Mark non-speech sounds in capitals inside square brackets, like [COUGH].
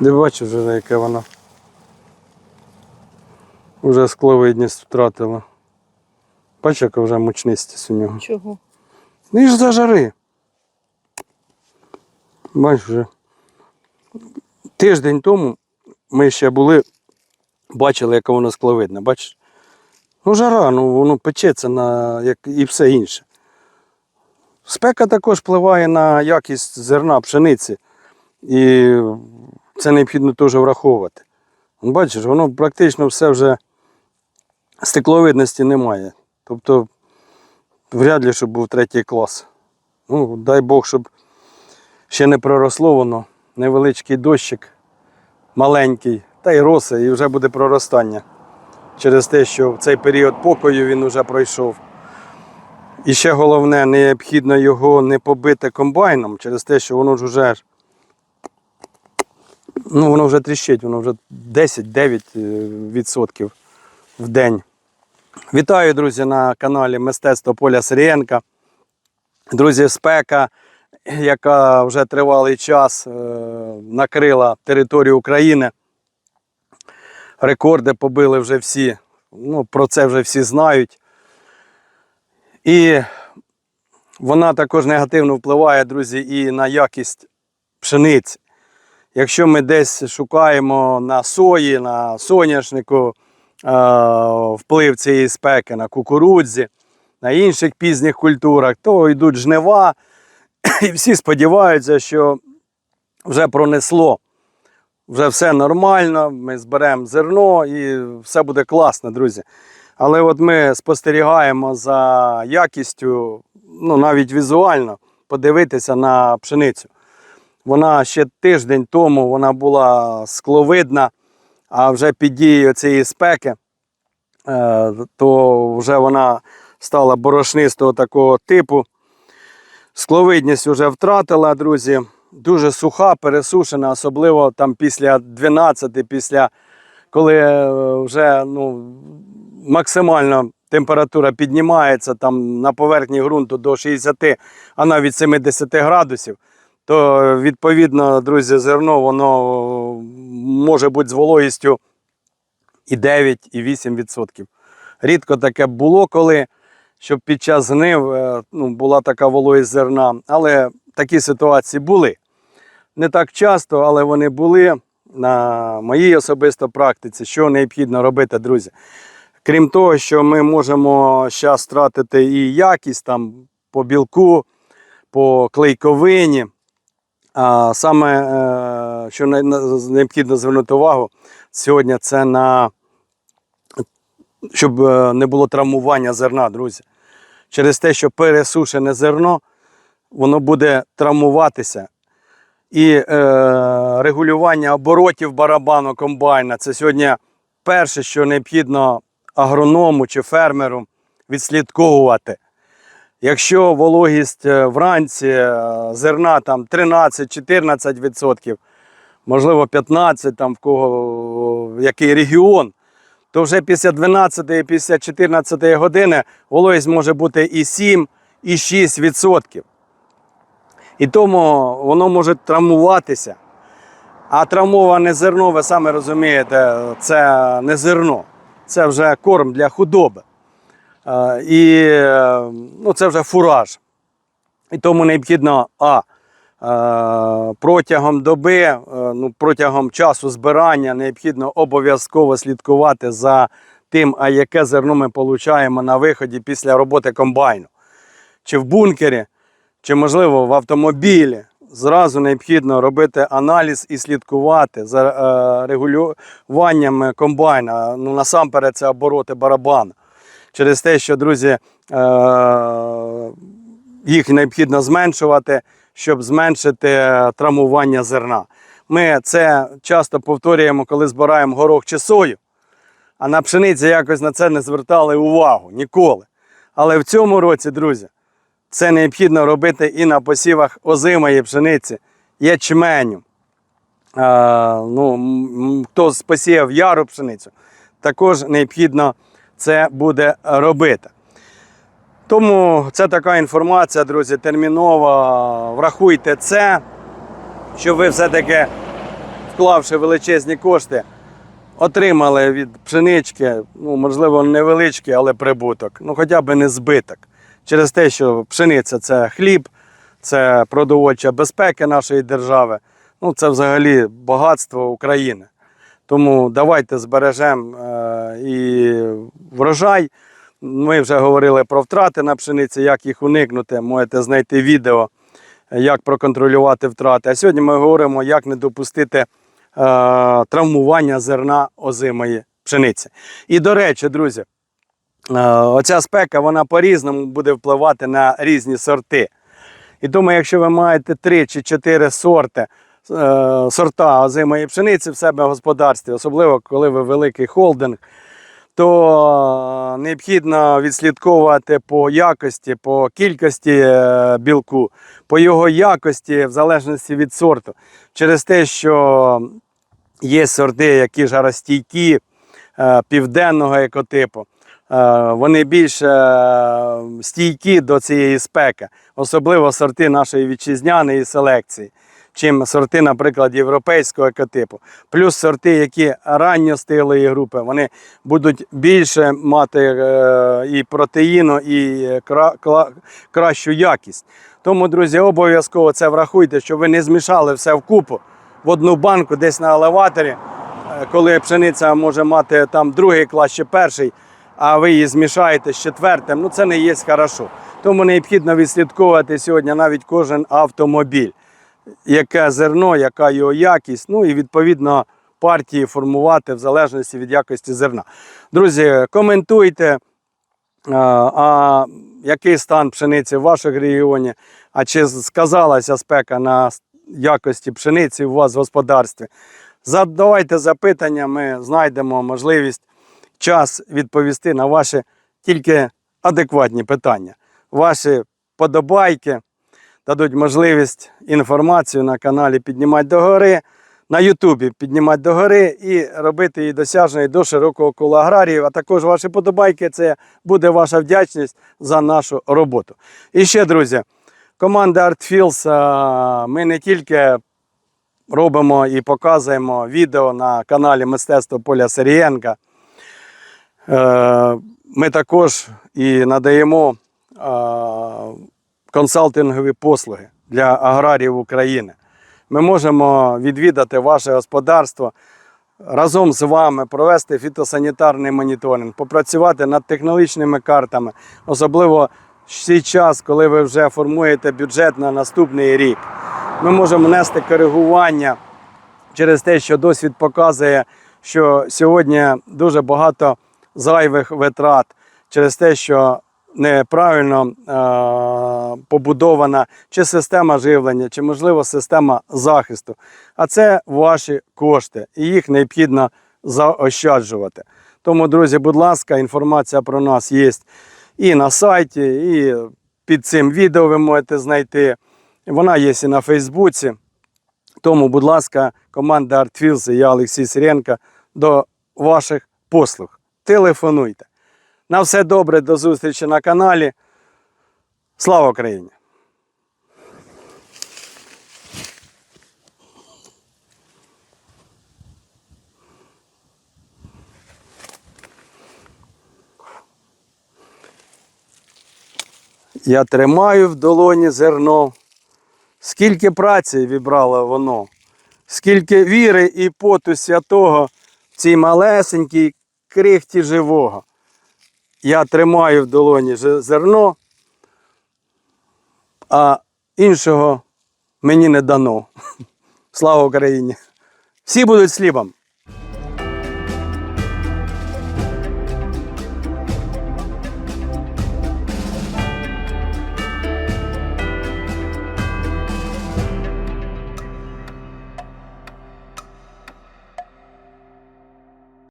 Де бачу вже яке воно. Уже скловидність втратила. Бачиш, яка вже мучнистість у нього. Чого? Ну і ж за жари. Бачиш вже. Тиждень тому ми ще були, бачили, яка воно скловидне, бачиш? Ну, жара, ну воно печеться на як і все інше. Спека також впливає на якість зерна пшениці. І це необхідно теж враховувати. Ну, Бачиш, воно практично все вже стекловидності немає. Тобто, вряд ли, щоб був третій клас. Ну, дай Бог, щоб ще не проросло воно. Невеличкий дощик, маленький, та й роса, і вже буде проростання. Через те, що в цей період покою він вже пройшов. І ще головне, необхідно його не побити комбайном через те, що воно ж вже ну, воно вже тріщить, воно вже 10-9% в день. Вітаю, друзі, на каналі Мистецтво Поля Сирієнка. Друзі, спека, яка вже тривалий час е, накрила територію України. Рекорди побили вже всі. Ну, про це вже всі знають. І вона також негативно впливає, друзі, і на якість пшениці. Якщо ми десь шукаємо на сої, на соняшнику е, вплив цієї спеки, на кукурудзі, на інших пізніх культурах, то йдуть жнива, [CLEARS THROAT] і всі сподіваються, що вже пронесло. Вже все нормально, ми зберемо зерно і все буде класно, друзі. Але от ми спостерігаємо за якістю, ну навіть візуально, подивитися на пшеницю. Вона ще тиждень тому вона була скловидна, а вже під дією цієї спеки, е, то вже вона стала борошнистого такого типу. Скловидність вже втратила, друзі. Дуже суха, пересушена, особливо там після 12, після коли е, вже ну, максимально температура піднімається там на поверхні ґрунту до 60, а навіть 70 градусів, то відповідно, друзі, зерно воно може бути з вологістю і 9, і 8%. Рідко таке було коли, щоб під час гнив е, ну, була така вологість зерна, але такі ситуації були. Не так часто, але вони були на моїй особисто практиці, що необхідно робити, друзі. Крім того, що ми можемо зараз втратити і якість там по білку, по клейковині. Саме, е, що не- не- необхідно звернути увагу сьогодні, це на щоб е, не було травмування зерна, друзі. Через те, що пересушене зерно, воно буде травмуватися. І е, регулювання оборотів барабану комбайна це сьогодні перше, що необхідно агроному чи фермеру відслідковувати. Якщо вологість е, вранці е, зерна там 13-14%, можливо 15%, там в кого е, який регіон, то вже після 12 після 14 години вологість може бути і 7, і 6%. І тому воно може травмуватися. А травмоване зерно, ви самі розумієте, це не зерно, це вже корм для худоби. Е, І е, ну, це вже фураж. І тому необхідно а, е, протягом доби, ну, протягом часу збирання необхідно обов'язково слідкувати за тим, а яке зерно ми отримуємо на виході після роботи комбайну. Чи в бункері, чи, можливо, в автомобілі. Зразу необхідно робити аналіз і слідкувати за регулюванням комбайна. Ну, насамперед, це обороти барабану. Через те, що, друзі, е, їх необхідно зменшувати, щоб зменшити травмування зерна. Ми це часто повторюємо, коли збираємо горох чи сою, а на пшениці якось на це не звертали увагу ніколи. Але в цьому році, друзі, це необхідно робити і на посівах озимої пшениці, ячменю. А, ну, м, хто посіяв яру пшеницю, також необхідно це буде робити. Тому це така інформація, друзі, термінова. Врахуйте це, щоб ви все-таки вклавши величезні кошти, отримали від пшенички, ну, можливо, невеличкий, але прибуток, ну хоча б не збиток. Через те, що пшениця це хліб, це продовольча безпека нашої держави, ну це взагалі багатство України. Тому давайте збережемо е, і врожай. Ми вже говорили про втрати на пшениці, як їх уникнути. Можете знайти відео, як проконтролювати втрати. А сьогодні ми говоримо, як не допустити е, травмування зерна озимої пшениці. І до речі, друзі, е, оця спека вона по-різному буде впливати на різні сорти. І тому, якщо ви маєте 3 чи 4 сорти, сорта озимої пшениці в себе в господарстві, особливо коли ви великий холдинг, то е, необхідно відслідковувати по якості, по кількості е, білку, по його якості, в залежності від сорту. Через те, що є сорти, які жаростійкі, е, південного екотипу. Е, Вони більш е, стійкі до цієї спеки, особливо сорти нашої вітчизняної селекції, чим сорти, наприклад, європейського екотипу. Плюс сорти, які ранньостиглої групи, вони будуть більше мати е, і протеїну, і кла- кращу якість. Тому, друзі, обов'язково це врахуйте, щоб ви не змішали все вкупу в одну банку десь на елеваторі, е, коли пшениця може мати там другий клас чи перший, а ви її змішаєте з четвертим, ну це не є хорошо. Тому необхідно відслідковувати сьогодні навіть кожен автомобіль, яке зерно, яка його якість, ну і відповідно партії формувати в залежності від якості зерна. Друзі, коментуйте. А, а який стан пшениці в вашому регіоні? А чи сказалася спека на якості пшениці у вас в господарстві? Задавайте запитання, ми знайдемо можливість, час відповісти на ваші тільки адекватні питання. Ваші подобайки дадуть можливість інформацію на каналі піднімати догори, на Ютубі піднімати догори і робити її досяжною до широкого кола аграріїв. А також ваші подобайки це буде ваша вдячність за нашу роботу. І ще, друзі, команда ArtFields, ми не тільки робимо і показуємо відео на каналі Мистецтво Поля Сирієнка. Е, Ми також і надаємо консалтингові послуги для аграріїв України. Ми можемо відвідати ваше господарство разом з вами, провести фітосанітарний моніторинг, попрацювати над технологічними картами, особливо в час, коли ви вже формуєте бюджет на наступний рік. Ми можемо внести коригування через те, що досвід показує, що сьогодні дуже багато зайвих витрат через те, що неправильно е- побудована чи система живлення, чи, можливо, система захисту. А це ваші кошти, і їх необхідно заощаджувати. Тому, друзі, будь ласка, інформація про нас є і на сайті, і під цим відео ви можете знайти. Вона є і на Фейсбуці. Тому, будь ласка, команда ArtFields і я, Олексій Сиренко, до ваших послуг. Телефонуйте. На все добре, до зустрічі на каналі. Слава Україні! Я тримаю в долоні зерно. Скільки праці вібрало воно, скільки віри і поту святого в цій малесенькій крихті живого. Я тримаю в долоні зерно, а іншого мені не дано. [LAUGHS] Слава Україні! Всі будуть з хлібом!